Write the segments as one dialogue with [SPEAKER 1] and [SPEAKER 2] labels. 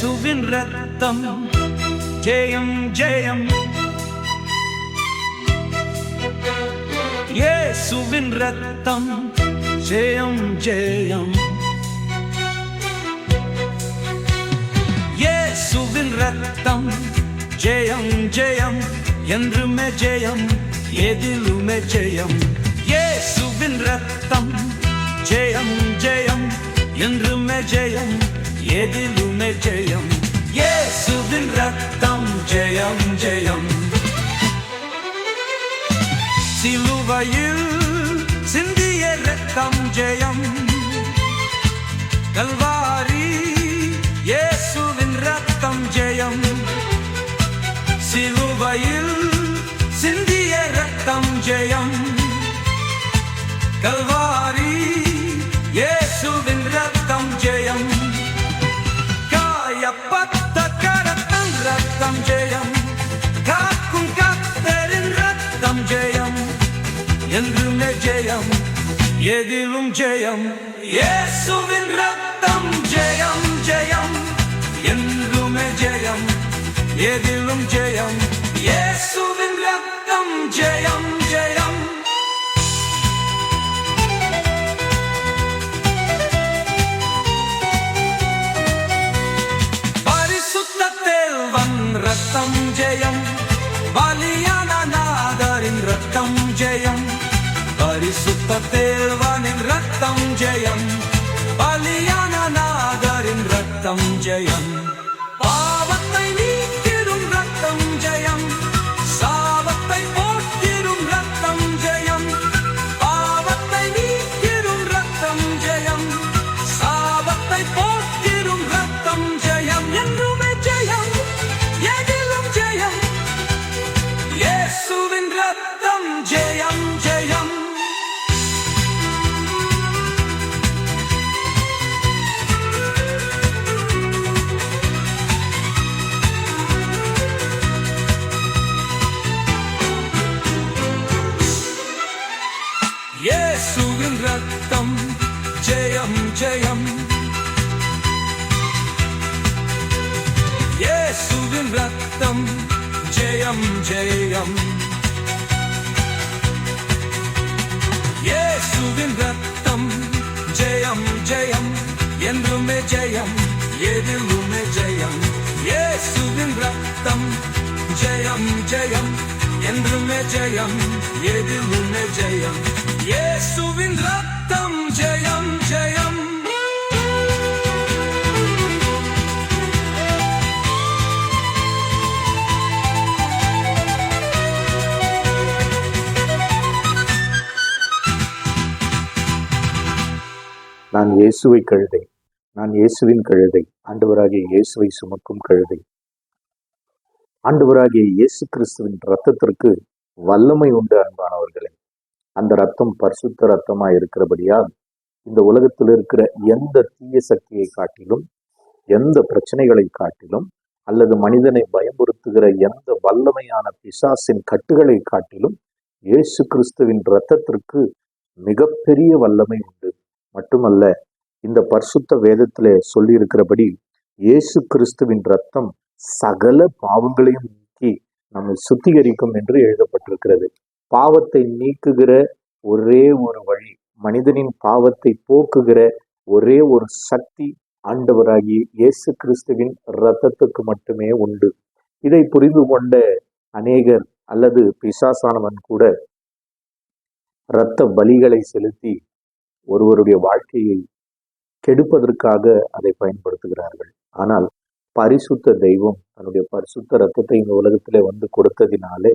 [SPEAKER 1] இயேசுவின் ரத்தம் ஜெயம் ஜெயம். இயேசுவின் ரத்தம் ஜெயம் ஜெயம். இயேசுவின் ரத்தம் ஜெயம் ஜெயம். என்றுமே ஜெயம் எதிலுமே ஜெயம். இயேசுவின் ரத்தம் ஜெயம் ஜெயம். என்றுமே ஜெயம். எதிலுமே ஜெயம். இயேசுவின் ரத்தம் ஜெயம் ஜெயம். சிலுவையில் சிந்திய ரத்தம் ஜெயம். கல்வாரி இயேசுவின் ரத்தம் ஜெயம். சிலுவையில் சிந்திய ரத்தம் ஜெயம். கல்வாரி என்றுமே ஜெயம் எதிலும் ஜெயம். இயேசுவின் ரத்தம் ஜெயம் ஜெயம். என்றுமே ஜெயம் எதிலும் ஜெயம். இயேசுவின் ரத்தம் ஜெயம் ஜெயம். பரிசுத்தத்தில் வன் ரத்தம் ஜெயம் பலியான நாதரின் ரத்தம் ஜெயம். பரிசுத்த தேவனின் ரத்தம் ஜெயம். பலியான நாதரின் ரத்தம் ஜெயம். பாவத்தை நீக்கிடும் ரத்தம் ஜெயம். சாவத்தை போக்கிடும் ரத்தம் ஜெயம். பாவத்தை நீக்கிடும் ரத்தம் ஜெயம். இயேசுவின் ரத்தம் ஜெயம் ஜெயம் இயேசுவின் ரத்தம் ஜெயம் ஜெயம் இயேசுவின் ரத்தம் ஜெயம் ஜெயம் என்றுமே ஜெயம் எதிலுமே ஜெயம் இயேசுவின் ரத்தம் ஜெயம் ஜெயம் என்றுமே ஜெயம் எதுவுமே ஜெயம். இயேசுவின் ரத்தம் ஜெயம் ஜெயம்.
[SPEAKER 2] நான் இயேசுவை கழுதை. நான் இயேசுவின் கழுதை. ஆண்டவராகிய இயேசுவை சுமக்கும் கழுதை. ஆண்டவராகிய இயேசு கிறிஸ்துவின் ரத்தத்திற்கு வல்லமை உண்டு அன்பானவர்களே. அந்த ரத்தம் பரிசுத்த ரத்தமாக இருக்கிறபடியால் இந்த உலகத்தில் இருக்கிற எந்த தீய சக்தியை காட்டிலும் எந்த பிரச்சனைகளை காட்டிலும் அல்லது மனிதனை பயமுறுத்துகிற எந்த வல்லமையான பிசாசின் கட்டுகளை காட்டிலும் இயேசு கிறிஸ்துவின் இரத்தத்திற்கு மிகப்பெரிய வல்லமை உண்டு. மட்டுமல்ல இந்த பரிசுத்த வேதத்திலே சொல்லியிருக்கிறபடி இயேசு கிறிஸ்துவின் ரத்தம் சகல பாவங்களையும் நீக்கி நம்மை சுத்திகரிக்கும் என்று எழுதப்பட்டிருக்கிறது. பாவத்தை நீக்குகிற ஒரே ஒரு வழி மனிதனின் பாவத்தை போக்குகிற ஒரே ஒரு சக்தி ஆண்டவராகி இயேசு கிறிஸ்துவின் இரத்தத்துக்கு மட்டுமே உண்டு. இதை புரிந்து கொண்ட அநேகர் அல்லது பிசாசானவன் கூட இரத்த பலிகளை செலுத்தி ஒருவருடைய வாழ்க்கையை கெடுப்பதற்காக அதை பயன்படுத்துகிறார்கள். ஆனால் பரிசுத்த தெய்வம் தன்னுடைய பரிசுத்த ரத்தத்தை இந்த உலகத்திலே வந்து கொடுத்ததினாலே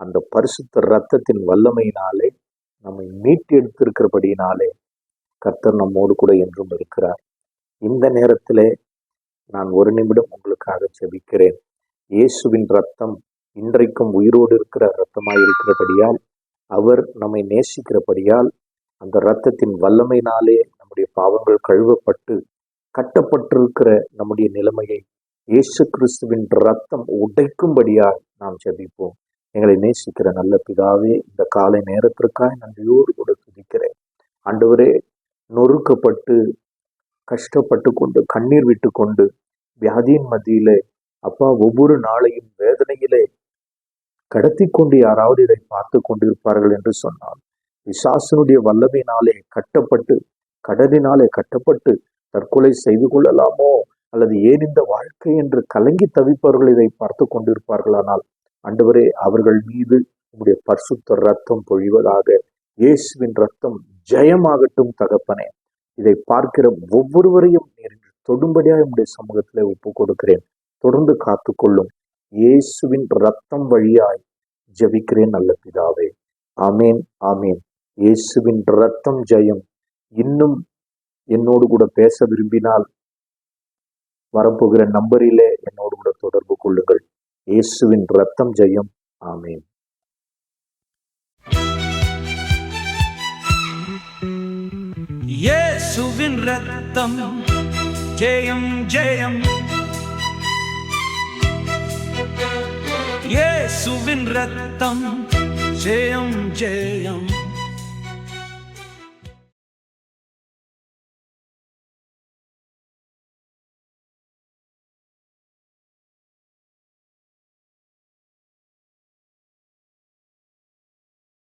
[SPEAKER 2] அந்த பரிசுத்த ரத்தத்தின் வல்லமையினாலே நம்மை மீட்டு எடுத்திருக்கிறபடியினாலே கர்த்தர் நம்மோடு கூட என்றும் இருக்கிறார். இந்த நேரத்திலே நான் ஒரு நிமிடம் உங்களுக்காக செபிக்கிறேன் இயேசுவின் ரத்தம் இன்றைக்கும் உயிரோடு இருக்கிற ரத்தமாய் இருக்கிறபடியால் அவர் நம்மை நேசிக்கிறபடியால் அந்த இரத்தத்தின் வல்லமையினாலே நம்முடைய பாவங்கள் கழுவப்பட்டு கட்டப்பட்டிருக்கிற நம்முடைய நிலைமையை இயேசு கிறிஸ்துவின் ரத்தம் உடைக்கும்படியாய் நாம் ஜெபிப்போம். எங்களை நேசிக்கிற நல்ல பிதாவே இந்த காலை நேரத்திற்காய் நன்றியோடு கூட துதிக்கிறேன். ஆண்டவரே நொறுக்கப்பட்டு கஷ்டப்பட்டு கொண்டு கண்ணீர் விட்டு கொண்டு வியாதியின் மத்தியிலே அப்பா ஒவ்வொரு நாளையும் வேதனையிலே கடத்தி கொண்டு யாராவது இதை பார்த்து கொண்டிருப்பார்கள் என்று சொன்னால் விசாசனுடைய வல்லமையினாலே கட்டப்பட்டு கடலினாலே கட்டப்பட்டு தற்கொலை செய்து கொள்ளலாமோ? அல்லது ஏன் இந்த வாழ்க்கை என்று கலங்கி தவிப்பவர்கள் இதை பார்த்து கொண்டிருப்பார்களானால் ஆண்டவரே அவர்கள் மீது உங்களுடைய பரிசுத்த ரத்தம் பொழிவதாக இயேசுவின் ரத்தம் ஜெயமாகட்டும் தகப்பனே. இதை பார்க்கிற ஒவ்வொருவரையும் நேரில் தொடும்படியாக உங்களுடைய சமூகத்திலே ஒப்பு கொடுக்கிறேன் தொடர்ந்து காத்துக்கொள்ளும் இயேசுவின் ரத்தம் வழியாய் ஜெபிக்கிறேன் நல்ல பிதாவே. ஆமேன் ஆமேன். இயேசுவின் ரத்தம் ஜெயம். இன்னும் என்னோடு கூட பேச விரும்பினால் வரப்போகிற நம்பரிலே என்னோடு கூட தொடர்பு கொள்ளுங்கள். இயேசுவின் ரத்தம் ஜெயம். ஆமேன்.
[SPEAKER 1] இயேசுவின் ரத்தம் ஜெயம் ஜெயம். இயேசுவின் ரத்தம் ஜெயம் ஜெயம்.